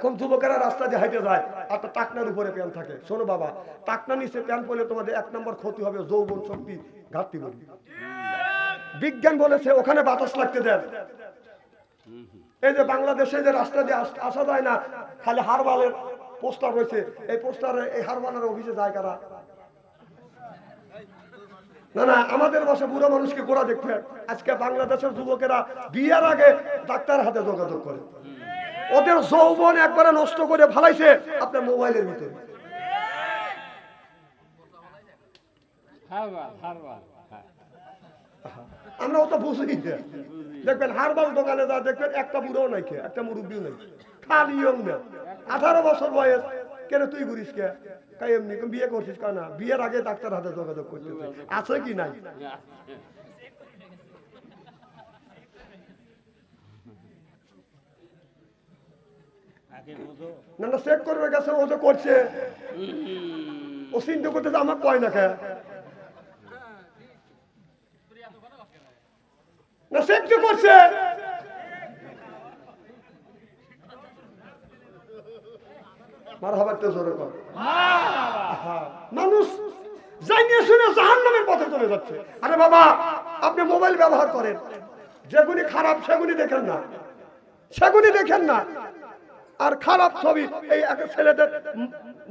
এখন যুবকেরা রাস্তা দিয়ে হাইটে যায় একটা টাকনার উপরে প্যান থাকে। শোনো বাবা, টাকনা নিচে প্যান পরলে তোমাদের এক নম্বর ক্ষতি হবে যৌবন শক্তি, ঘাটতি করবে বিজ্ঞান বলেছে ওখানে বাতাস লাগতে দেন। এই যে বাংলাদেশে যে রাস্তা দিয়ে আসা যায় না, খালি হারবালের পোস্টার রয়েছে। এই পোস্টারে, এই হারবালের অফিসে যায় কারা? না না, আমাদের বাসা বুড়ো মানুষকে গোড়া দেখতে আজকে বাংলাদেশের যুবকেরা বিয়ের আগে ডাক্তার হাতে যোগাযোগ করে। ওদের যৌবন একবারে নষ্ট করে ফেলাইছে আপনার মোবাইলের ভিতরে। হারবার হ্যাঁ। আমরা অত বুঝি না। দেখবেন হারবাল দোকানে যা দেখবেন একটা বুড়ো নাই খেয়ে একটা মুরব্বীও নাই। খালি না। আঠারো বছর বয়স। কেন তুই ঘুরিস কে? কাই এমনি বিয়ে করছিস কেন বিয়ের আগে ডাক্তার হাতে যোগাযোগ করতেছে। আছে কি নাই আগে বোঝো না না চেক করবে গেছে ও যে করছে। ও চিন্তা করতেছে আমার কয় না খেয়ে না চেক তো করছে। মার হবার তো জোরে কর। মানুষ জানিয়ে শুনে জাহান নামের পথে চলে যাচ্ছে। আরে বাবা আপনি মোবাইল ব্যবহার করেন। যেগুলি খারাপ সেগুলি দেখেন না। সেগুলি দেখেন না। আর খারাপ ছবি, এই এক ছেলেদের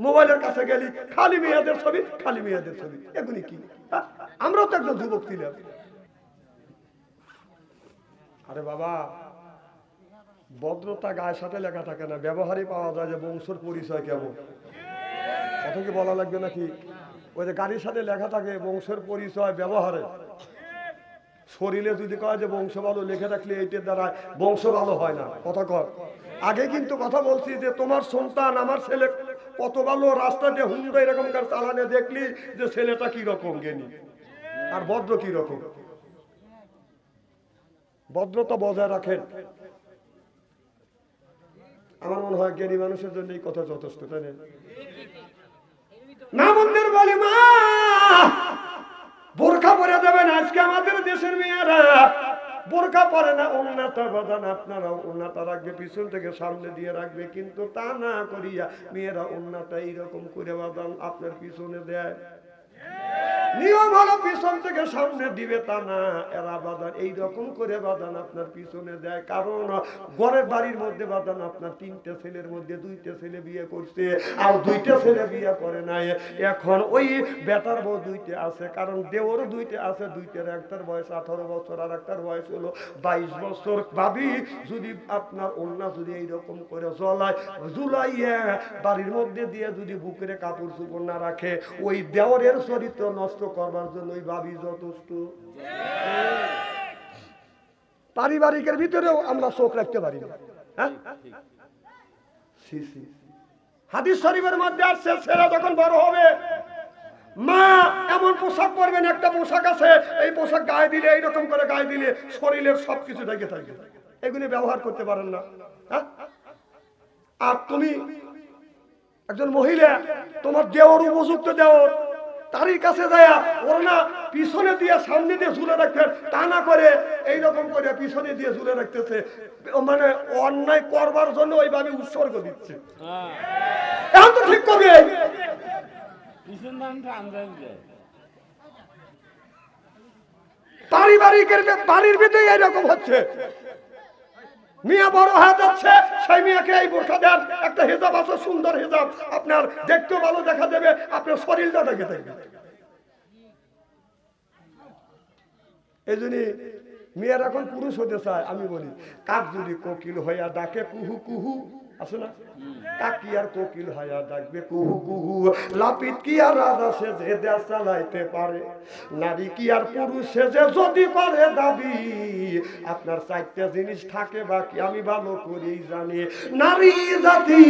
মোবাইলের কাছে গেলি, খালি মেয়েদের ছবি, খালি মেয়েদের ছবি। এগুলি কি? হ্যাঁ? আমরাও তো একজন যুবক ছিলাম। আরে বাবা, ভদ্রতা গায়ের সাথে লেখা থাকে না। ব্যবহারই পাওয়া যায় যে বংশর পরিচয় কেমন। কথা কি বলা লাগবে নাকি? ওই যে গাড়ির সাথে লেখা থাকে বংশের পরিচয় ব্যবহারে শরীরে যদি কয় যে বংশ ভালো, লিখে রাখলে এইটার দ্বারা বংশ ভালো হয় না। কথা কর আগে কিন্তু কথা বলছি যে তোমার সন্তান, আমার ছেলে কত ভালো, রাস্তা দিয়ে হুন্ডা এরকমকার চালানে দেখলি যে ছেলেটা কি রকম জ্ঞানী আর ভদ্র কি রকম? ভদ্রতা বজায় রাখেন। আমার মনে হয় জ্ঞানী মানুষের জন্য এই কথা যথেষ্ট, তাই না? বলে মা বোরখা পরে দেবেন আজকে আমাদের দেশের মেয়েরা। বোরখা পরে না উন্নত বাদান আপনারা উন্নত রাখবে, পিছন থেকে সামনে দিয়ে রাখবে, কিন্তু তা না করিয়া মেয়েরা উন্নত এইরকম করে বাদান আপনার পিছনে দেয়। নিয়ম হলো পিছন থেকে সামনে দিবে তা না। এরা বাদান এইরকম করে বাদান আপনার পিছনে দেয় কারণ ঘরের বাড়ির মধ্যে বাদান, আপনার তিনটে ছেলের মধ্যে দুইটা ছেলে বিয়ে করছে, আর দুইটা ছেলে বিয়ে করে নাই। এখন ওই বেটার বউ দুইটা আছে, কারণ দেওরও দুইটা আছে, দুইটার একটার বয়স আঠারো বছর, আর একটার বয়স হলো বাইশ বছর। ভাবি, যদি আপনার অন্য যদি এইরকম করে জ্বলায় জুলাইয়ে বাড়ির মধ্যে দিয়ে যদি বুকের কাপড় চুপড় না রাখে, ওই দেওরের চরিত্র নষ্ট করবার জন্য ওই ভাবি যথেষ্ট। পারিবারিকের ভিতরেও আমরা চোখ রাখতে পারি হ্যাঁ। হাদিস শরীফের মধ্যে আসছে যখন বড় হবে, মা এমন পোশাক পরবেন, একটা পোশাক আছে, এই পোশাক গায়ে দিলে, এইরকম করে গায়ে দিলে শরীরের সবকিছু ঢেকে থাকে। এগুলি ব্যবহার করতে পারেন না। হ্যাঁ? আর তুমি একজন মহিলা, তোমার দেওয়ার উপযুক্ত দেওয়ার তারই কাছে যায় ওরা না পিছনে দিয়ে সামনে দিয়ে ঝুলে রাখতেন তা না করে এইরকম করে পিছনে দিয়ে ঝুলে রাখতেছে। মানে অন্যায় করবার জন্য ওইভাবে উৎসর্গ দিচ্ছে। হ্যাঁ। এখন তো ঠিক করবে পারিবারিকের বাড়ির ভিতরে এইরকম হচ্ছে। মিয়া বড় হয়ে যাচ্ছে, সেই মিয়াকে এই বোরখা দেন। একটা হিজাব আছে, সুন্দর হিজাব। আপনার দেখতে ভালো দেখা দেবে, আপনার শরীরটা দেখে দেবে এই জন্যই মেয়ের এখন পুরুষ হতে চায়, আমি বলি, কাক যদি কোকিল হইয়া ডাকে, কুহু কুহু। আছে না। কোকিল হইয়া ডাকবে, কুহু কুহু। লাপিত কি আর রাজা সে যে দেশ চালাইতে পারে? নারী কি আর পুরুষ সে যে যদি করে দাবি? আপনার চারটে জিনিস থাকে বাকি, আমি ভালো করেই জানি। নারী, জাতি,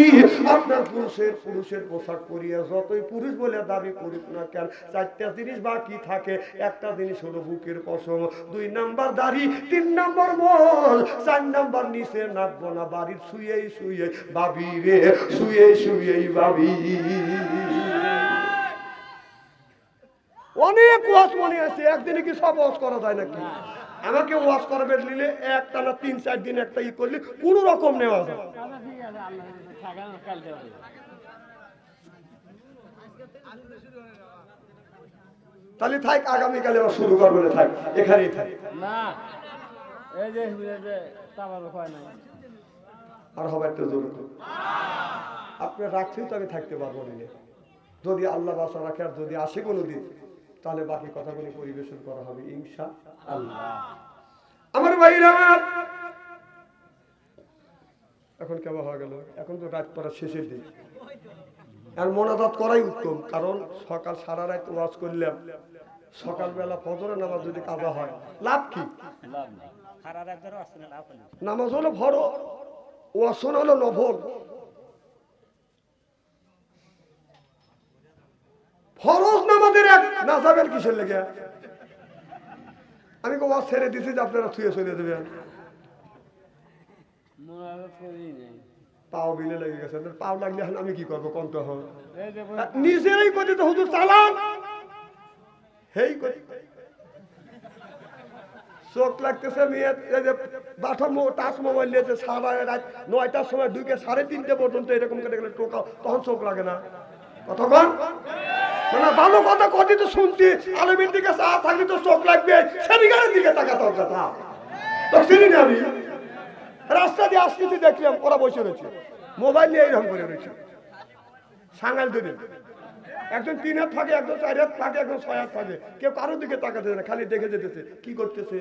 আপনার পুরুষের পুরুষের পোশাক পরিয়া যতই পুরুষ বলে দাবি করুক না কেন, চারটা জিনিস বাকি থাকে। একটা জিনিস হলো বুকের পশম দুই নাম্বার দাড়ি, তিন নাম্বার মল, চার নাম্বার নিচে নাচবো না, বাড়ির শুয়েই শুয়ে। বাবি রে, শুয়ে শুয়েই বাবি অনেক ওয়াজ মনে আছে, একদিনে কি সব ওয়াজ করা যায় নাকি? আমাকে ওয়াজ করবে নিলে একটা না তিন, চার দিন একটা ই করলে কোনো রকম নেওয়া যায়। তাহলে থাক, আগামীকালে আবার শুরু করবে থাক, এখানেই থাক। না, এই যে হয় না। আর হবে একটা জোর করে। আপনি রাখছেন তো আমি থাকতে পারব না। যদি আল্লাহ বাসা রাখে আর যদি আসে কোনো দিন তাহলে বাকি কথাগুলি পরিবেশন করা হবে ইনশা আল্লাহ আমার ভাইরা এখন কেমন হয়ে গেল? এখন তো রাত পড়া শেষের দিন। আর মনাজাত করাই উত্তম কারণ সকাল সারা রাত ওয়াজ করলাম। সকালবেলা ফজরের নামাজ যদি কাজা হয় লাভ কি? লাভ নেই। নামাজ হলো ভর ওয়াসন হলো নভল ফরজ নামাজের এক না যাবেন কিসের লেগে? আমি ওয়াজ ছেড়ে দিছি যে আপনারা থুয়ে চলে দেবেন পাও বিলে লেগে গেছে। পাও লাগলে আমি কি করব কন্ত হোক নিজেরাই করে তো হুজুর চালান। হেই করে চোখ লাগতেছে মেয়ে যে বাথরুম টাচ মোবাইল নিয়েছে সারা রাত নয়টার সময় দুইকে সাড়ে তিনটে পর্যন্ত এরকম করে গেলে টোকা, তখন চোখ লাগে না। কতক্ষণ মানে কথা দিকে লাগবে দিকে কথা। তো রাস্তা দিয়ে রয়েছে। মোবাইল নিয়ে এইরকম করে রয়েছে। একজন তিন হাত থাকে, একজন চার হাত থাকে, একজন ছয় হাত থাকে। কেউ কারোর দিকে তাকাতে না, খালি দেখে যেতেছে। কি করতেছে?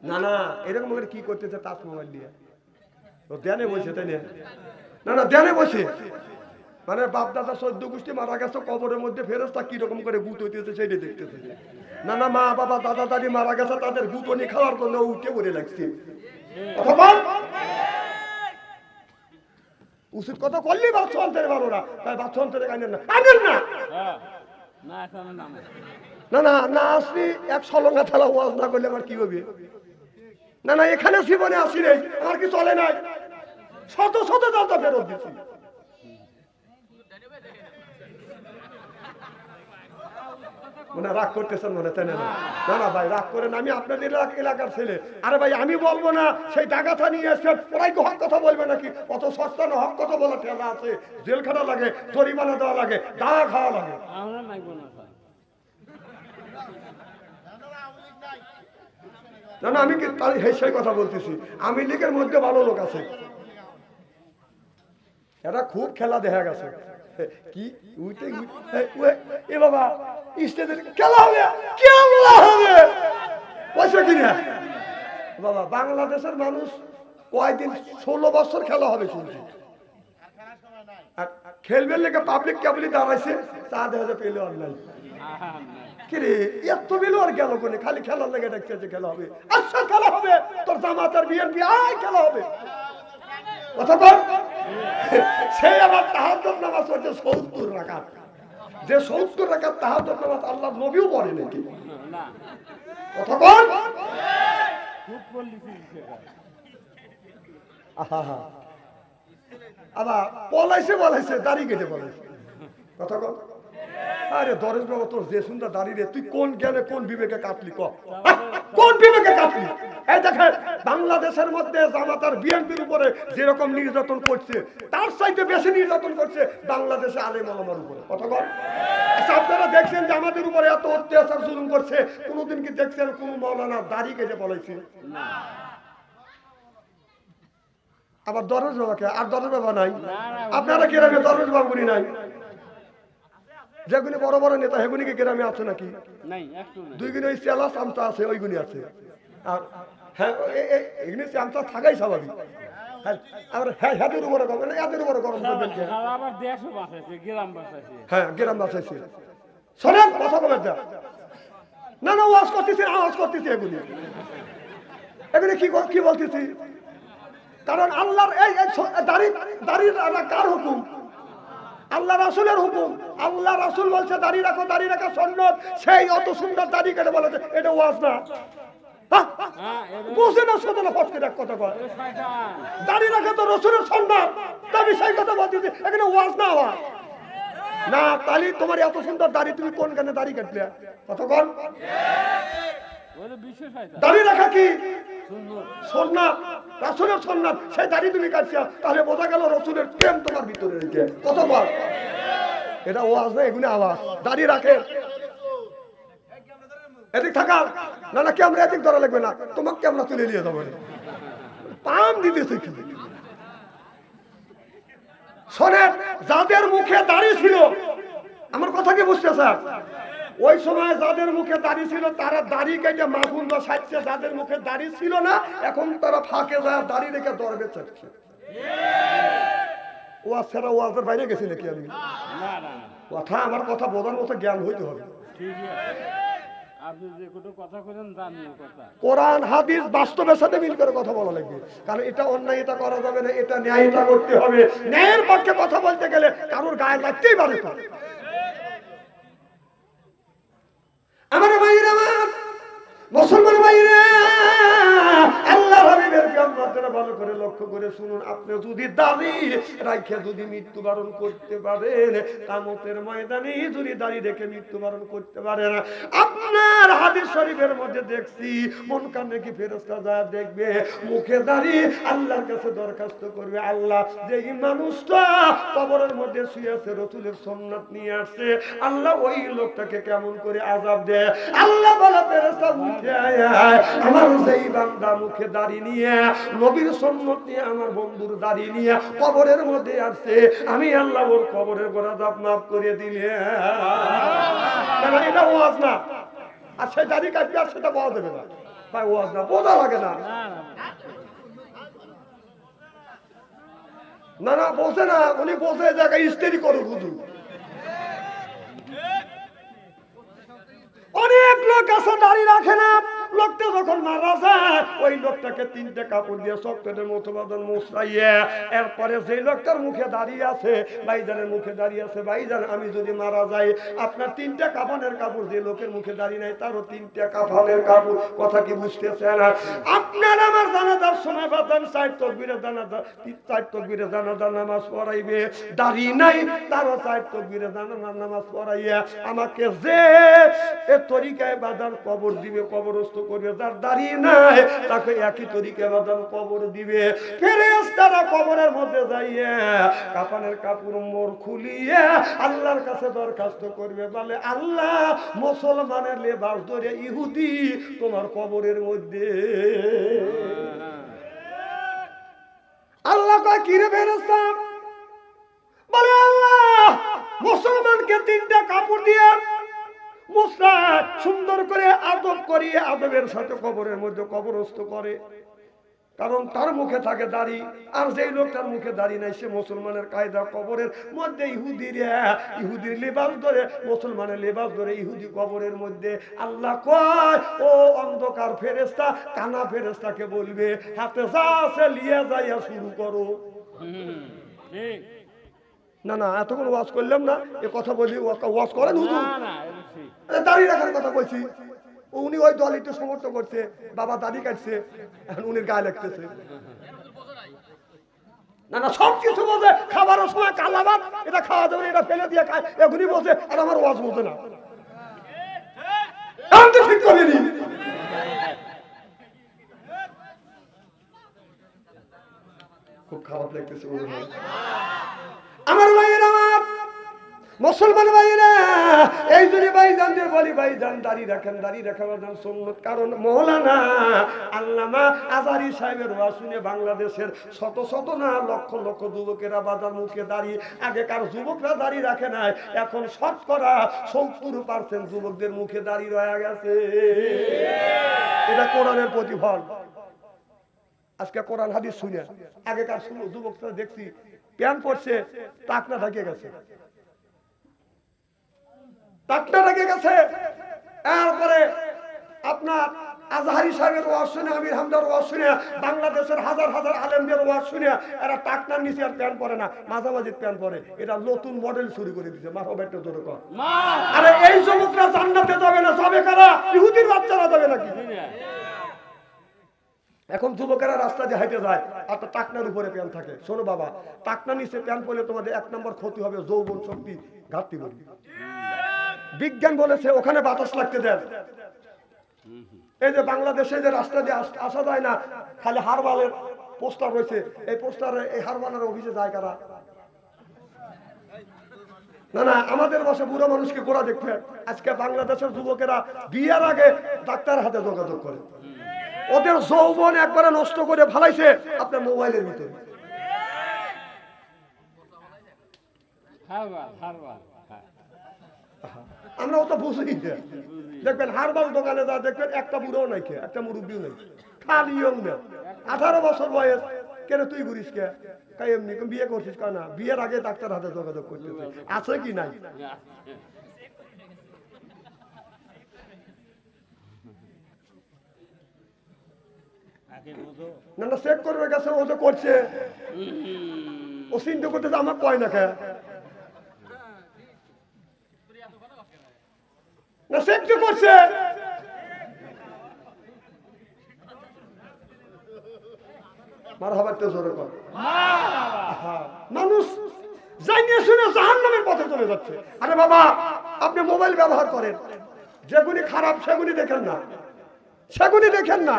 না না, এরকম করে কি করতেছে তাস মোবাইল দিয়ে? ও ধ্যানে বসে, তাই না? না না, ধ্যানে বসে। মানে বাপ দাদা সদ্য গোষ্ঠী মারা গেছে, কবরের মধ্যে ফেরস্তা কীরকম করে গুত হইতেছে সেটা দেখতেছে। না না, মা, বাবা, দাদা, দাদি মারা গেছে, তাদের গুতনি খাওয়ার জন্য উঠে পড়ে লাগছে। অথবা উচিত কথা করলেই বাচ্চা অন্তরে পারো না তাই বাচ্চা অন্তরে আনেন না। আনেন না! না না না না আসলি এক সলঙ্গা থালা ওয়াজ না করলে আমার কি হবে? না না এখানে জীবনে আসি রে আমার কি চলে নাই? শত শত দাদা ফেরত দিচ্ছি মানে রাগ করতেছেন মনে তাই না? না না ভাই রাগ করেন আমি আপনাদের এলাকার ছেলে। আরে ভাই আমি বলব না সেই ডাকাথা নিয়ে এসে ওরাই হক কথা বলবে নাকি? অত সস্তা না হক কথা বলা ঠেলা আছে। জেলখানা লাগে জরিমানা দেওয়া লাগে দা খাওয়া লাগে। না না আমি সেই- কথা বলতেছি। আমি লীগের মধ্যে ভালো লোক আছে। এটা খুব খেলা দেখা গেছে। কি? এ বাবা খেলা হবে। হবে? পয়সা বাবা, বাংলাদেশের মানুষ কয়দিন ষোলো বছর খেলা হবে শুনছি। খেলবে লেগে পাবলিক কেবলই দাঁড়াইছে তা দেখা পেলে নাই। কিরে, এত আর গেল কোনে? খালি খেলার লেগে দেখছে যে খেলা হবে। আচ্ছা খেলা হবে। তোর বিএনপি আয়, খেলা হবে। কথা বল। সে আবার তাহাজ্জুদ নামাজ পড়ছে সত্তর রাকাত। যে সত্তর টাকা তাহাজ নামাজ আল্লাহ নবীও পড়ে নাকি? কথা বল। আহা আবার পলাইছে বলাইছে দাড়ি কেটে বলাইছে কথা কল আরে দরেশ বাবা তোর যে সুন্দর দাঁড়িয়ে রে তুই কোন জ্ঞানে কোন বিবেকে কাটলি ক? কোন বিবেকে কাটলি? এই দেখেন বাংলাদেশের মধ্যে জামাতার বিএনপির উপরে যেরকম নির্যাতন করছে তার চাইতে বেশি নির্যাতন করছে বাংলাদেশে আলেম আলমার উপরে। বল। আচ্ছা আপনারা দেখছেন যে আমাদের উপরে এত অত্যাচার জুলুম করছে কোনোদিন কি দেখছেন কোন মৌলানা দাড়ি কেটে বলাইছে না। আবার দরজ বাবাকে আর দরজ বাবা নাই? আপনারা গ্রামে দরজ বাবুনি নাই? যেগুলি বড় বড় নেতা সেগুলি কি গ্রামে আছে নাকি? নাই একটু নাই। দুই গুণে চেলা চামচা আছে ওইগুলি আছে। আর হ্যাঁ এগুলি চামচা থাকাই স্বাভাবিক। হ্যাঁ, আর হ্যাঁ হ্যাঁদের উপরে গরম না এদের উপরে গরম করবেন কে? খাওয়া আবার দেশও বাঁচাইছে গ্রাম বাঁচাইছে। হ্যাঁ গ্রাম বাঁচাইছে। শোনেন কথা বলেন যা। না না ওয়াজ করতেছি আওয়াজ করতেছি এগুলি। এগুলি কি বল- কি বলতেছি? কারণ আল্লাহর এই দাড়ি দাড়ি কার হুকুম? আল্লাহ রাসুলের হুকুম। আল্লাহ রাসুল বলছে, দাড়ি রাখো, দাড়ি রাখা সন্ন্যত সেই অত সুন্দর দাড়ি কেটে বলেছে, এটা ওয়াজ না। না, শোধ না ফট করে কথা তো কথা বলতেছি এখানে না তাহলে তোমার এত সুন্দর দাড়ি তুমি কোন গানে দাড়ি কাটলে? কতক্ষণ দাড়ি রাখা কি? সোননাথ রাসুলের সোননাথ সেই দাড়ি তুমি কাটছো তাহলে বোঝা গেল রসুলের প্রেম তোমার ভিতরে রেখে কতবার? এটা ওয়াজ না এগুলি আওয়াজ। দাড়ি রাখে। এদিক থাকা। না না ক্যামেরা এদিক ধরা লাগবে না? তোমাকে ক্যামেরা তুলে নিয়ে যাব। পাম দিতেছে কি? শোনেন যাদের মুখে দাড়ি ছিল আমার কথা কি বুঝতে স্যার ওই সময় যাদের মুখে দাড়ি ছিল তারা দাড়ি কেটে মাগুন্দ সাজছে যাদের মুখে দাড়ি ছিল না এখন তারা ফাঁকে যায় দাড়ি রেখে দরবে চাচ্ছে ওয়াজ ছাড়া ওয়াজের বাইরে গেছি নাকি আমি? কথা আমার কথা বোঝার মতো জ্ঞান হইতে হবে। কোরআন হাদিস বাস্তবের সাথে মিল করে কথা বলা লাগবে। কারণ এটা অন্যায় এটা করা যাবে না এটা ন্যায় করতে হবে। ন্যায়ের পক্ষে কথা বলতে গেলে কারোর গায়ে লাগতেই পারে তো। আমার ভাইরা আমার। মুসলমান ভাইরা মৃত্যুবরণ করতে পারেন, কামতের ময়দানে যদি দাঁড়িয়ে রেখে মৃত্যুবরণ করতে পারেন, আপনার হাদিস শরীফের মধ্যে দেখছি, মন কানে কি ফেরস্তা যা দেখবে, মুখে দাঁড়িয়ে আল্লাহর কাছে দরখাস্ত করবে, আল্লাহ যে মানুষটা কবরের মধ্যে শুয়ে আছে, রসুলের সোমনাথ নিয়ে আসছে, আল্লাহ ওই লোকটাকে কেমন করে আজাব দেয় আল্লাহ বলে ফেরেস্তা উঠে। আমার সেই বান্দা মুখে দাড়ি নিয়ে নবীর সন্ন্যত নিয়ে আমার বন্ধুর দাড়ি নিয়ে কবরের মধ্যে আসছে। আমি আল্লাহ ওর কবরের গোড়া দাপ মাফ করে দিলে। এটা ওয়াজ না। আর সে দাড়ি কাটবে আর সেটা পাওয়া যাবে না। তাই ওয়াজ না, বোঝা লাগে না। না না না না বসে না উনি বসে জায়গায় ইস্তেরি করো হুজুর। অনেক লোক আছে দাঁড়িয়ে রাখে না। লোকটা যখন মারা যায়, ওই লোকটাকে তিনটে কাপড় দিয়ে চকলেটের মতো বাদন মুসরাইয়ে এরপরে সেই লোকটার মুখে দাঁড়িয়ে আছে, ভাইজানের মুখে দাঁড়িয়ে আছে, ভাইজান, আমি যদি মারা যাই, আপনার তিনটা কাফনের কাপড় যে লোকের মুখে দাঁড়িয়ে নাই, তারও তিনটা কাফনের কাপড়। কথা কি বুঝতেছে না আপনার আমার জানাজার সময় বাদান চার তকবিরে জানাজা চার তকবিরে জানাজার নামাজ পড়াইবে। দাঁড়িয়ে নাই, তারও চার তকবিরে জানাজার নামাজ পড়াইয়া। আমাকে যে এ তরিকায় বাদান কবর দিবে, কবরস্থ দাঁড়িয়ে নাই তাকে একই বাদান কবর দিবে। কবরের মধ্যে যাইয়ে কাপানের মোর খুলিয়ে আল্লাহর কাছে দরখাস্ত করবে, বলে, আল্লাহ, মুসলমানের লেবাস ধরে ইহুদি তোমার কবরের মধ্যে। আল্লাহ কিরে বলে, আল্লাহ, মুসলমানকে তিনটা কাপড় দিয়ে মুসা সুন্দর করে আদব করিয়ে আদবের সাথে কবরের মধ্যে কবরস্থ করে। কারণ তার মুখে থাকে দাড়ি আর যেই লোকটার মুখে দাড়ি নাই সে মুসলমানের কায়দা। কবরের মধ্যে ইহুদির ইহুদির লেবাস ধরে মুসলমানের লেবাস ধরে ইহুদি কবরের মধ্যে। আল্লাহ কয় ও অন্ধকার ফেরেস্তা কানা ফেরেস্তাকে বলবে হাতে যা আছে লিয়ে যাইয়া শুরু করো। না না এতক্ষণ ওয়াজ করলাম না এ কথা বলি ওয়া- ওয়াজ করেন হুজুর? না না এটা ঠিক আরে দাড়ি রাখার কথা বলছি উনি ওই দল একটু সমর্থন করছে, বাবা দাড়ি কাটছে উনির গায়ে লাগতেছে। না না বোঝে খাবারের সময় এটা খাওয়া এটা ফেলে দিয়ে খায় বোঝে আর আমার ওয়াজ না। খুব খারাপ লাগতেছে মনে হয়। আমার ভাইয়ের আমার মুসলমান ভাইরা এই জন্য ভাইজানদের বলি, ভাইজান, দাড়ি রাখেন দাড়ি রাখা বাজান সুন্নত। কারণ মৌলানা, আল্লামা আজারি সাহেবের ওয়াজ শুনে বাংলাদেশের শত শত না লক্ষ লক্ষ যুবকেরা বাজার মুখে দাঁড়িয়ে, আগেকার যুবকরা দাঁড়িয়ে রাখে নাই, এখন শতকরা সত্তর পার্সেন্ট যুবকদের মুখে দাঁড়িয়ে রয়ে গেছে। এটা কোরআনের প্রতিফল। আজকে কোরআন হাদিস শুনে আগেকার যুবকরা দেখছি প্যান পড়ছে টাকনা ঢাকে গেছে। ঢাকে গেছে। এরপরে আপনার আজহারি সাহেবের ওয়াজ শুনে আমির হামদার ওয়াজ শুনে বাংলাদেশের হাজার হাজার আলেমদের ওয়াজ শুনে এরা টাকনার নিচে আর প্যান পরে না মাঝামাঝি প্যান পরে। এটা নতুন মডেল শুরু করে বেটে ধরে কর। আরে এই যুবকরা জান্নাতে যাবে না যাবে কারা? ইহুদির বাচ্চারা যাবে নাকি? এখন যুবকেরা রাস্তা দিয়ে হাইটে যায় আর তো টাকনার উপরে প্যান থাকে। শোনো বাবা টাকনা নিচে প্যান পরলে তোমাদের এক নম্বর ক্ষতি হবে যৌবন শক্তি ঘাটতি করবে বিজ্ঞান বলেছে ওখানে বাতাস লাগতে দেন। এই যে বাংলাদেশে যে রাস্তা দিয়ে আসা যায় না, খালি হারবালের পোস্টার রয়েছে। এই পোস্টারে, এই হারবালের অফিসে যায় কারা? না না, আমাদের বাসা বুড়ো মানুষকে গোড়া দেখতে আজকে বাংলাদেশের যুবকেরা বিয়ের আগে ডাক্তার হাতে যোগাযোগ করে। ওদের যৌবন একবারে নষ্ট করে ফেলাইছে আপনার মোবাইলের ভিতরে। হারবার হারবার হ্যাঁ। আমরা অত বুঝি দেখবেন হারবাল দোকানে যা দেখবেন, একটা বুড়ো নাই কে একটা মুরব্বীও নাই খালি না আঠারো বছর বয়স, কেন তুই ঘুরিস কে? কাই এমনি বিয়ে করছিস কেন বিয়ের আগে ডাক্তার হাতে যোগাযোগ করতেছে। আছে কি নাই? না না চেক করবে গেছে, ও তো করছে। ও চিন্তা করতেছে, আমার কয় না কে? তো করছে মার জোরে কর মানুষ জানিয়ে শুনে জাহান পথে চলে যাচ্ছে আরে বাবা আপনি মোবাইল ব্যবহার করেন। যেগুলি খারাপ সেগুলি দেখেন না। সেগুলি দেখেন না।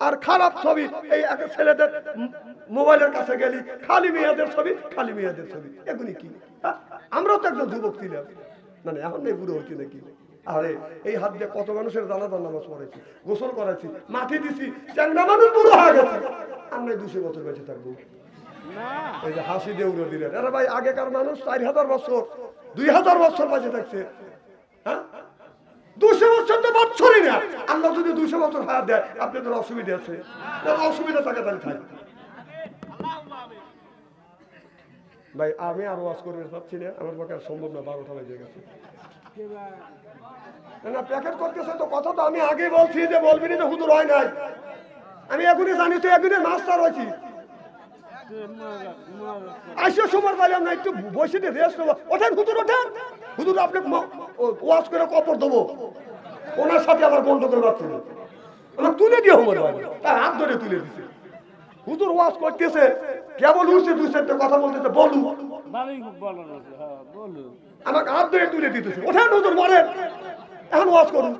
আর খারাপ ছবি এই এক ছেলেদের মোবাইলের কাছে গেলি খালি মেয়েদের ছবি খালি মেয়েদের ছবি। এগুলি কি? হ্যাঁ? আমরাও তো একজন যুবক ছিলাম। না না এখন নেই বুড়ো হচ্ছি নাকি? আরে এই হাত দিয়ে কত মানুষের জানাজার নামাজ পড়েছি গোসল করাইছি মাটি দিছি চ্যাংরা মানুষ বুড়ো হয়ে গেছে। আমরা দুশো বছর বেঁচে থাকব। এই যে হাসি দিয়ে উড়ে দিলেন। আরে ভাই আগেকার মানুষ চার হাজার বছর দুই হাজার বছর বেঁচে থাকছে। হ্যাঁ? দুশো বছর তো বছরই না। আল্লাহ যদি দুশো বছর হায়াত দেয় আপনাদের অসুবিধা আছে। অসুবিধা থাকে তাহলে থাক ভাই আমি আর ওয়াজ করতে চাচ্ছি না। আমার পক্ষে আর সম্ভব না বারোটা বেজে গেছে। না, প্যাকেট করতেছে তো কথা তো আমি আগে বলছি যে বলবি না হুজুর হয় নাই। আমি এখনই জানি তো একদিনের মাস্টার হয়েছি। আসে সময় পাইলাম না একটু বসে রেস্ট নেব। ওঠেন হুজুর ওঠেন। হুজুর আপনি ওয়াশ করে কপর দেবো। ওনার সাথে আমার গন্ডগোল পাচ্ছে আমার তুলে দিয়ে হোমর তার হাত ধরে তুলে দিছে। হুজুর ওয়াশ করতেছে। কেবল উঠছে দুই চারটে কথা বলতেছে বলু ভালোই বলো না হ্যাঁ বলো আমাকে হাত ধরে তুলে দিতেছে। ওঠেন হুজুর মরেন এখন ওয়াশ করুন।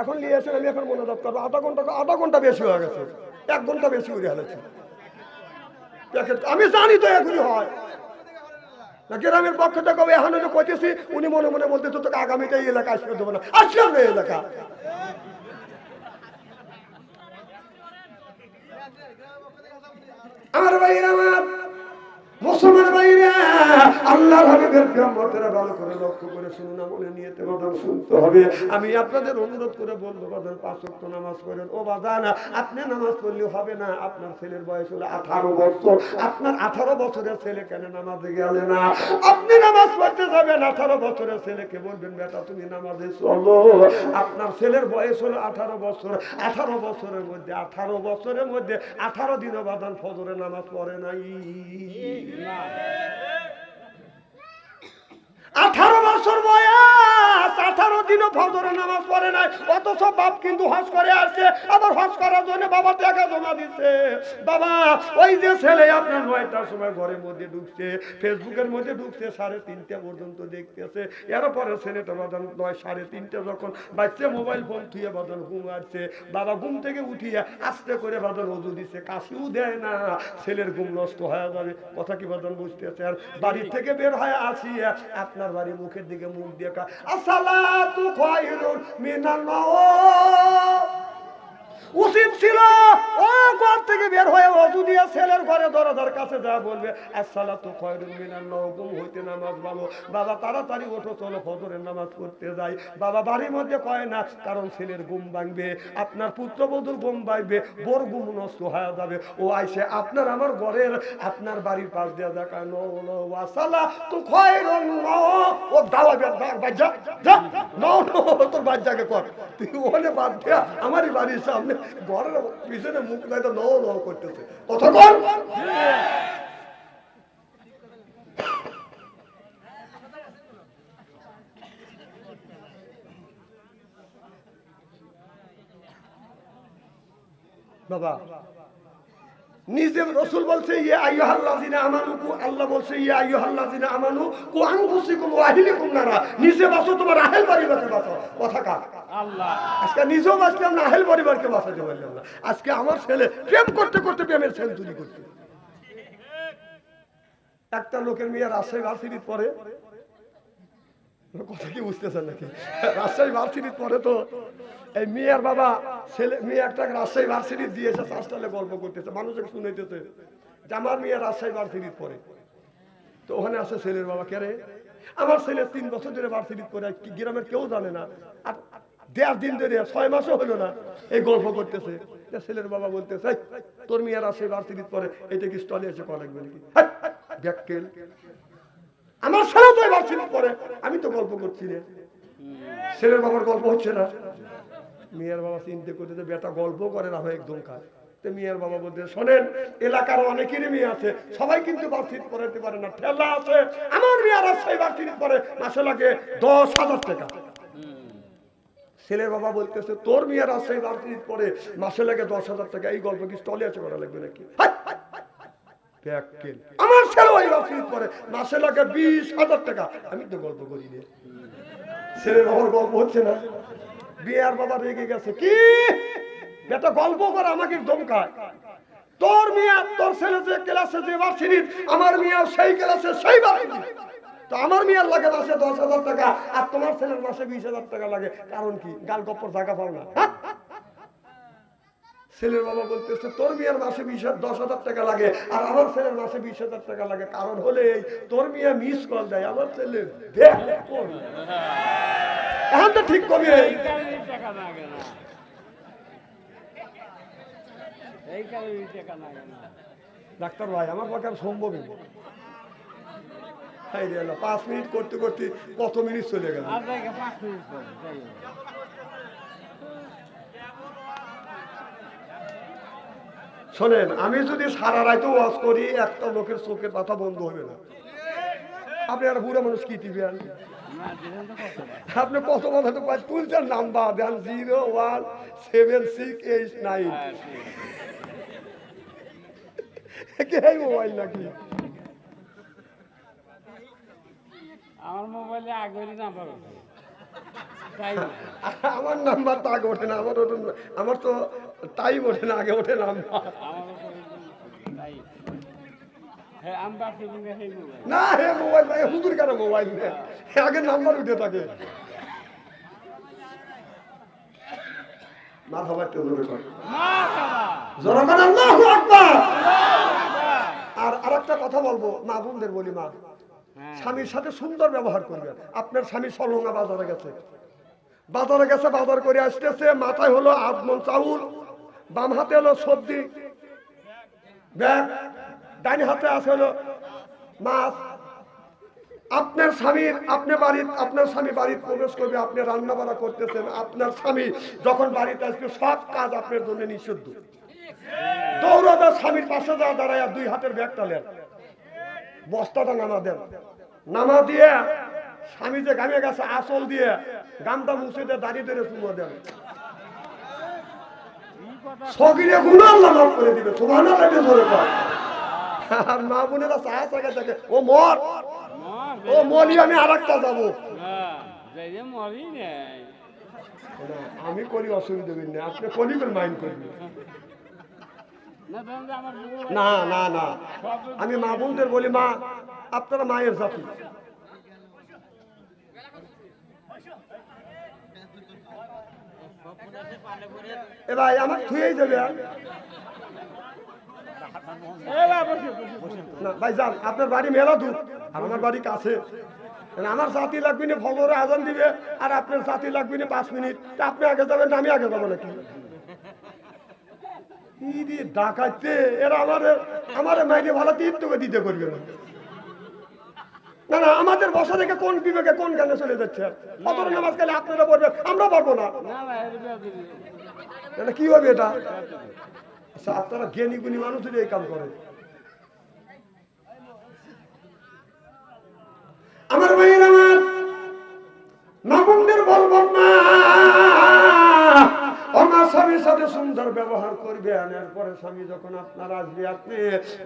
এখন নিয়ে আমি এখন মনে করব আধা ঘণ্টা আধা ঘণ্টা বেশি হয়ে গেছে। এক ঘণ্টা বেশি করে হেলেছে আমি জানি তো এখনই হয়। গ্রামের পক্ষ থেকে এখন যে কইতেছি, উনি মনে মনে বলতেছে, তোকে আগামীতে এই এলাকা আসতে দেবো না। আসলাম না এলাকা। আমার ভাইরা আমার আপনার ছেলের বয়স হলো আঠারো বছর। আপনার আঠারো বছরের ছেলে কেন নামাজে গেলে না? আপনি নামাজ পড়তে যাবেন, আঠারো বছরের ছেলেকে বলবেন, বেটা, তুমি নামাজে চলো। আপনার ছেলের বয়স হলো আঠারো বছর। আঠারো বছরের মধ্যে, আঠারো বছরের মধ্যে আঠারো দিনও বাদান ফজরে নামাজ পড়ে নাই। না আঠারো বছর বয়স, আঠারো দিনও ফজরের নামাজ পড়ে নাই, অথচ বাপ কিন্তু হজ করে আসছে, আবার হজ করার জন্য বাবা টাকা জমা দিচ্ছে। বাবা, ওই যে ছেলে আপনার নয়টার সময় ঘরের মধ্যে ঢুকছে, ফেসবুকের মধ্যে ঢুকছে, সাড়ে তিনটে পর্যন্ত দেখতেছে। এরপরে ছেলেটা বাদান নয়, সাড়ে তিনটে যখন বাচ্চা মোবাইল ফোন থুয়ে বাদন ঘুম আসছে, বাবা ঘুম থেকে উঠিয়ে আস্তে করে বাদন অজু দিচ্ছে কাশিও দেয় না, ছেলের ঘুম নষ্ট হয়ে যাবে। কথা কি বাদন বুঝতেছে? আর বাড়ির থেকে বের হয়ে আসি আপনার বাড়ি মুখের দিকে মুখ দিয়ে আসসালাতু খায়রুন মিনান নাওম। উচিত ছিল, ও ঘর থেকে বের হয়ে অজু দিয়ে ছেলের ঘরে দরজার কাছে যা বলবে, আসসালাতু খায়রুন মিনান নাওম ঘুম হইতে নামাজ বাবা। তাড়াতাড়ি ওঠো, চলো ফজরের নামাজ পড়তে যাই। বাবা বাড়ির মধ্যে কয় না, কারণ ছেলের ঘুম ভাঙবে, আপনার পুত্রবধূর ঘুম ভাঙবে, বোর ঘুম নষ্ট হয়ে যাবে। ও আইসে, আপনার আমার ঘরের, আপনার বাড়ির পাশ দিয়ে দেখা তু খায়রুন নাও ও তোর কর। তুই ওখানে বাদ দিয়া আমারই বাড়ির সামনে ঘরের পিছনে মুখ নাই নও নও করতেছে। কথা কর। বাবা, নিজে রসুল বলছে ইয়ে আইয়ুহাল্লাযিনা আমানু কু আল্লাহ বলছে ইয়ে আইয়ুহাল্লাযিনা আমানু কু আনফুসিকুম ওয়া আহলিকুম নারা। নিজে বাঁচো, তোমার আহেল পরিবারকে বাঁচো কথা আল্লাহ আজকে আহেল পরিবারকে বাঁচাতে পারলাম না। আজকে আমার ছেলে প্রেম করতে করতে প্রেমের ছেলে চুরি করছে। একটা লোকের মেয়ে রাজশাহী পরে কথা কি বুঝতেছেন নাকি? রাজশাহী পরে তো। এই মেয়ের বাবা, ছেলে, মেয়ে একটা রাজশাহী দিয়েছে চাষটালে গল্প করতেছে, মানুষকে শুনাইতেছে যে আমার মেয়ে রাজশাহী ভার্সিটির পরে তো ওখানে আছে ছেলের বাবা, কে রে? আমার ছেলে তিন বছর ধরে ভার্সিটি করে গ্রামের কেউ জানে না। আর দেড় দিন ধরে, ছয় মাসও হলো না, এই গল্প করতেছে। ছেলের বাবা বলতেছে তোর মেয়ের আছে ভার্সিটি পরে এটা কি স্টলে এসে করা লাগবে নাকি। আমার ছেলে তো ভার্সিটি পরে, আমি তো গল্প করছি রে। ছেলের বাবার গল্প হচ্ছে না। মিয়ার বাবা চিন্তা করতে বেটা গল্প করে না, হয় একদম কাজ মিয়ার বাবা বলতে শোনেন এলাকার অনেকেরই মেয়ে আছে, সবাই কিন্তু বার্ষিক পড়াতে পারে না। ঠেলা আছে, আমার মেয়ের আছে বার্ষিক পরে, মাসে লাগে দশ হাজার টাকা। ছেলের বাবা বলতেছে, তোর মেয়ের আছে বার্ষিক পরে মাসে লাগে দশ হাজার টাকা। এই গল্প কি স্টলে আছে করা লাগবে নাকি? আমার ছেলে ওই পরে মাসে লাগে বিশ হাজার টাকা। আমি তো গল্প করি ছেলের বাবার গল্প হচ্ছে না। বিয়ার বাবা রেগে গেছে। কি? গল্প করে, আমাকে তোর মিয়া তোর ছেলে যে ক্লাসে যে ভার্সিটির আমার মিয়া সেই ক্লাসে সেই ভার্সিটি তো আমার মিয়ার লাগে মাসে দশ হাজার টাকা আর তোমার ছেলের মাসে বিশ হাজার টাকা লাগে। কারণ কি? গাল গপ্পর জায়গা পাও না? ছেলের বাবা বলতেছে তোর মেয়ের মাসে বিশ দশ হাজার টাকা লাগে আর আমার ছেলের মাসে বিশ হাজার টাকা লাগে। কারণ হলে এই তোর মেয়ে মিস কল দেয় আমার ছেলে এখন তো ঠিক কবি ডাক্তার ভাই আমার পক্ষে সম্ভবই রে পাঁচ মিনিট করতে করতে কত মিনিট চলে গেল? পাঁচ। শোনেন আমি যদি সারা রাইতে ওয়াজ করি একটা লোকের চোখের কথা বন্ধ হবে না। আপনি আর বুড়া মানুষ কি টিবেন না দিলেন তো কত টাকা? আপনি কত কথা তো পাই তুলছেন number then zero one seven six eight nine. হ্যাঁ, কে মোবাইল নাকি? আমার মোবাইলে আগেরই নাম্বার ওঠে। তাই আমার নাম্বার তো আগে ওঠে না আমার। আমার তো টাইম ওঠে না আগে ওঠে নাম্বার। তাই। হ্যাঁ না হে মোবাইল ভাই হুজুর কেন মোবাইল আগে নাম্বার উঠে থাকে। মা খাবার জোরে কর। জোরে কর আল্লাহু আকবার। আর আরেকটা কথা বলব মা বোনদের বলি মা। স্বামীর সাথে সুন্দর ব্যবহার করবেন। আপনার স্বামী সলঙ্গা বাজারে গেছে। বাজারে গেছে, বাজার করে আসতেছে, মাথায় হলো আধমন চাউল, বাম হাতে হলো সবজি, ব্যাগ, ডাইন হাতে আছে হলো মাছ। আপনার স্বামীর, আপনি বাড়ির, আপনার স্বামী বাড়িতে প্রবেশ করবে, আপনি রান্না বাড়া করতেছেন, আপনার স্বামী যখন বাড়িতে আসবে, সব কাজ আপনার জন্য নিষিদ্ধ। দৌড়াদা স্বামীর পাশে যা দাঁড়ায়, দুই হাতের ব্যাগটা নেন। বস্তাটা নামা দেন। নামা দিয়ে স্বামী যে গামে গেছে আসল দিয়ে গামটা মুছে দিয়ে দাঁড়িয়ে ধরে চুমো দেন। সকিরে গুণ আল্লাহ মাফ করে দিবে সুবহান আল্লাহ ধরে আর মা বোনেরা থাকে থাকে ও মর ও মরি আমি আর একটা যাব আমি করি অসুবিধা নেই আপনি করি করে মাইন্ড করবেন। না না না। আমি মা বোনদের বলি, মা, আপনারা মায়ের জাতি। এ ভাই আমার থুয়েই যাবে। না, ভাই, যান, আপনার বাড়ি মেলা দূর। আমার বাড়ি কাছে। আমার জাতি লাগবে না ফজরে আজান দিবে, আর আপনার জাতি লাগবে না পাঁচ মিনিট। আপনি আগে যাবেন আমি আগে যাব নাকি? ইরে ডাকাইতে এরা আমার আমার মাইরে ভালো দিতে করবে না। না না আমাদের বসা থেকে কোন বিবেকে কোন গানে চলে যাচ্ছে? অতর নামাজ কালে আপনারা পড়বেন আমরা পারব না। এটা কি হবে এটা? আচ্ছা আপনারা জ্ঞানী গুণী মানুষ যদি এই কাম করে স্বামীর সাথে সুন্দর ব্যবহার করবেন। এরপরে স্বামী যখন আপনার আসবে, আপনি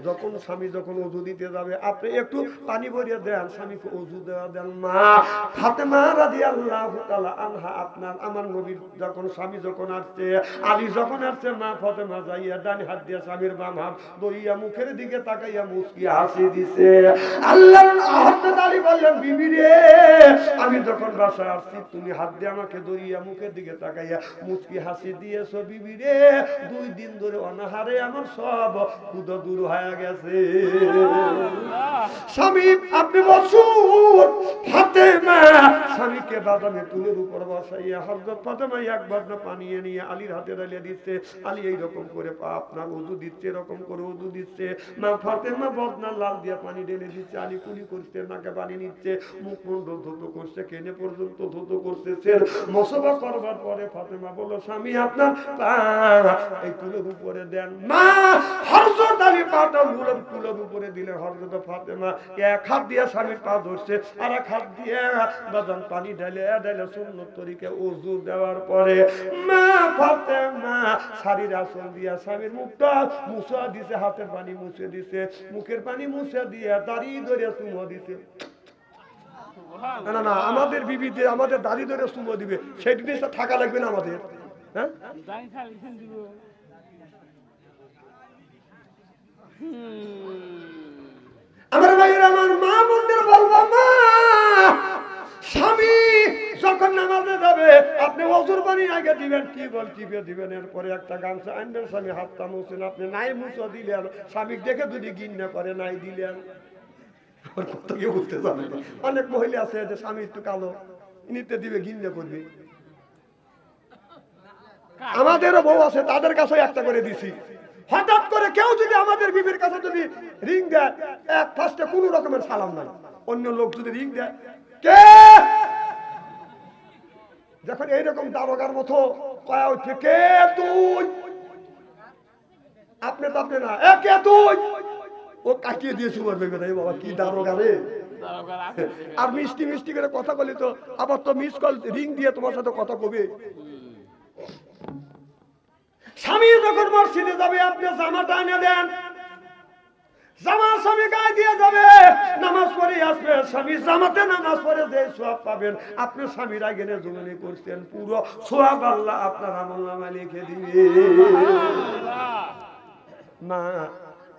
যখন স্বামী যখন অজু দিতে যাবে, আপনি একটু পানি ভরিয়ে দেন। স্বামীকে অজু দেওয়া দেন মা ফাতেমা রাদি আল্লাহ আনহা আপনার, আমার নবীর যখন স্বামী যখন আসছে, আলী যখন আসছে, মা ফাতেমা যাইয়া ডানি হাত দিয়ে স্বামীর বাম হাত দইয়া মুখের দিকে তাকাইয়া মুসকি হাসি দিছে। আল্লাহ হযরত আলী বললেন, বিবি রে, আমি যখন বাসায় আসছি, তুমি হাত দিয়ে আমাকে দরিয়া মুখের দিকে তাকাইয়া মুচকি হাসি দিয়েছ। বিবি রে, দুই দিন ধরে অনাহারে আমার সব ক্ষুদ দূর হয়ে গেছে। স্বামী, আপনি বসুন। ফাতেমা স্বামীকে বাদামে তুলের উপর বসাইয়া হজরত ফাতেমা এক বদনা পানি নিয়ে আলীর হাতে ডালিয়ে দিচ্ছে। আলী এইরকম করে পা আপনার উজু দিচ্ছে, এরকম করে উজু দিচ্ছে। মা ফাতেমা বদনা লাল দিয়ে পানি ঢেলে দিচ্ছে। আলী কুলি করছে, নাকে পানি নিচ্ছে। মুখ মন্ডল ধুতো করছে, কেনে পর্যন্ত ধুতো সের মশলা করবার পরে ফাতেমা বলল, স্বামী, আপনার হাতের পানি মুছে দিছে, মুখের পানি মুছে দিয়ে দাঁড়িয়ে ধরে চুমো দিছে। না না আমাদের বিবিতে আমাদের দাড়ি ধরে চুমো দিবে সেই জিনিসটা থাকা লাগবে না আমাদের। হ্যাঁ? আমার ভাইয়ের আমার মা বোনদের বলব, মা, স্বামী যখন নামাজে যাবে, আপনি অজুর পানি আগে দিবেন, কি বল, টিপে দিবেন, এরপরে একটা গামছা আনবেন, স্বামী হাতটা মুছেন, আপনি নাই মুছো দিলেন, স্বামী দেখে যদি গিন্না করে, নাই দিলেন। অনেক মহিলা আছে যে স্বামী একটু কালো নিতে দিবে গিন্না করবে। আমাদেরও বউ আছে তাদের কাছে একটা করে দিছি। হঠাৎ করে কেউ যদি আমাদের বিবির কাছে যদি রিং দেয় এক ফার্স্টে কোনো রকমের সালাম নাই। অন্য লোক যদি রিং দেয় কে? যখন এইরকম দারোগার মতো কয়া উঠছে কে তুই? আপনি তো আপনি না এ কে তুই? ও কাটিয়ে দিয়ে সুবার ভেবে রে বাবা কি দারোগা রে? আর মিষ্টি মিষ্টি করে কথা বলি তো আবার তো মিস কল রিং দিয়ে তোমার সাথে কথা কবে? স্বামী যখন মসজিদে যাবে আপনি জামাটা এনে দেন। জামা স্বামী গায়ে দিয়ে যাবে। নামাজ পড়ে আসবে স্বামী জামাতে নামাজ পড়ে যে সব পাবেন। আপনি স্বামীরা আগে জমিনে করছেন পুরো সোয়াব আল্লাহ আপনার আমল নামা লিখে দিবে। মা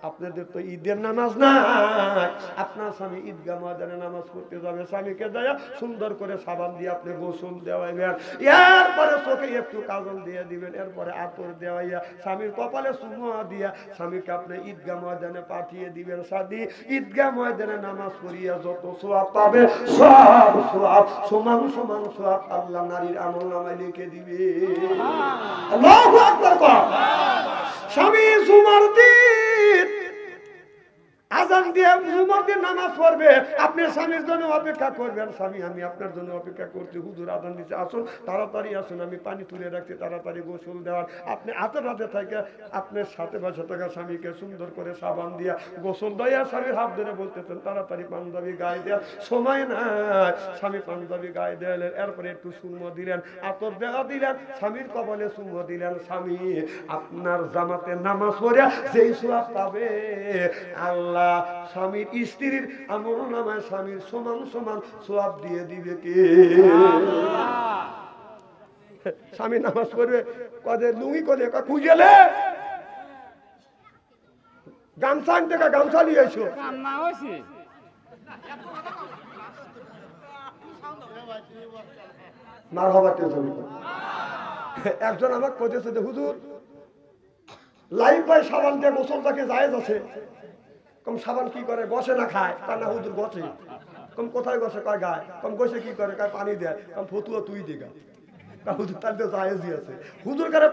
আপনাদের তো ঈদের নামাজ নাই। আপনার স্বামী ঈদগাহ ময়দানে নামাজ পড়তে যাবে, স্বামীকে যায় সুন্দর করে সাবান দিয়ে আপনি গোসল দেওয়াইবেন। এরপরে চোখে একটু কাজল দিয়ে দিবেন, এরপরে আতর দেওয়াইয়া স্বামীর কপালে সুমা দিয়া স্বামীকে আপনি ঈদগাহ ময়দানে পাঠিয়ে দিবেন। সাদি ঈদগাহ ময়দানে নামাজ পড়িয়া যত সোয়াব পাবে, সব সোয়াব, সমান সমান সোয়াব আল্লাহ নারীর আমল নামায় লিখে দিবে। স্বামী জুমার দিন আজান দিয়ে জুমার দিন নামাজ পড়বে। আপনি স্বামীর জন্য অপেক্ষা করবেন। স্বামী, আমি আপনার জন্য অপেক্ষা করছি। হুজুর আজান দিতে আসুন, তাড়াতাড়ি আসুন, আমি পানি তুলে রাখছি, তাড়াতাড়ি গোসল দেওয়ার। আপনি হাতে রাতে থেকে আপনার সাথে বসে থাকা স্বামীকে সুন্দর করে সাবান দিয়া গোসল দেয়া স্বামীর হাত ধরে বলতেছেন, তাড়াতাড়ি পাঞ্জাবি গায়ে দেওয়ার সময় নাই। স্বামী পাঞ্জাবি গায়ে দেয়ালেন এরপরে একটু সুন্ম দিলেন, আতর দেওয়া দিলেন, স্বামীর কবলে সুন্ম দিলেন, স্বামী, আপনার জামাতে নামাজ পড়ে যেই সোয়াব পাবে, আল্লাহ স্বামীর স্ত্রীর আমল নামায় স্বামীর সমান সমান সোয়াব দিয়ে দিবে কে? স্বামী নামাজ পড়বে কদে লুঙ্গি করে খুঁজেলে গামছা আনতে গামছা নিয়ে এসো। মার হবার একজন আমার কোচেছে যে হুজুর লাইফ বাই সাবান দিয়ে গোসলটাকে জায়েজ আছে। কম সাবান কি করে? বসে না খায়। তার না হুজুর বসে কম কোথায় বসে কয় গায়। কম বসে কি করে? কয় পানি দেয়। কম ফতুয়া তুই দিগা। হুজুর তার তো আছে। হুজুর কারে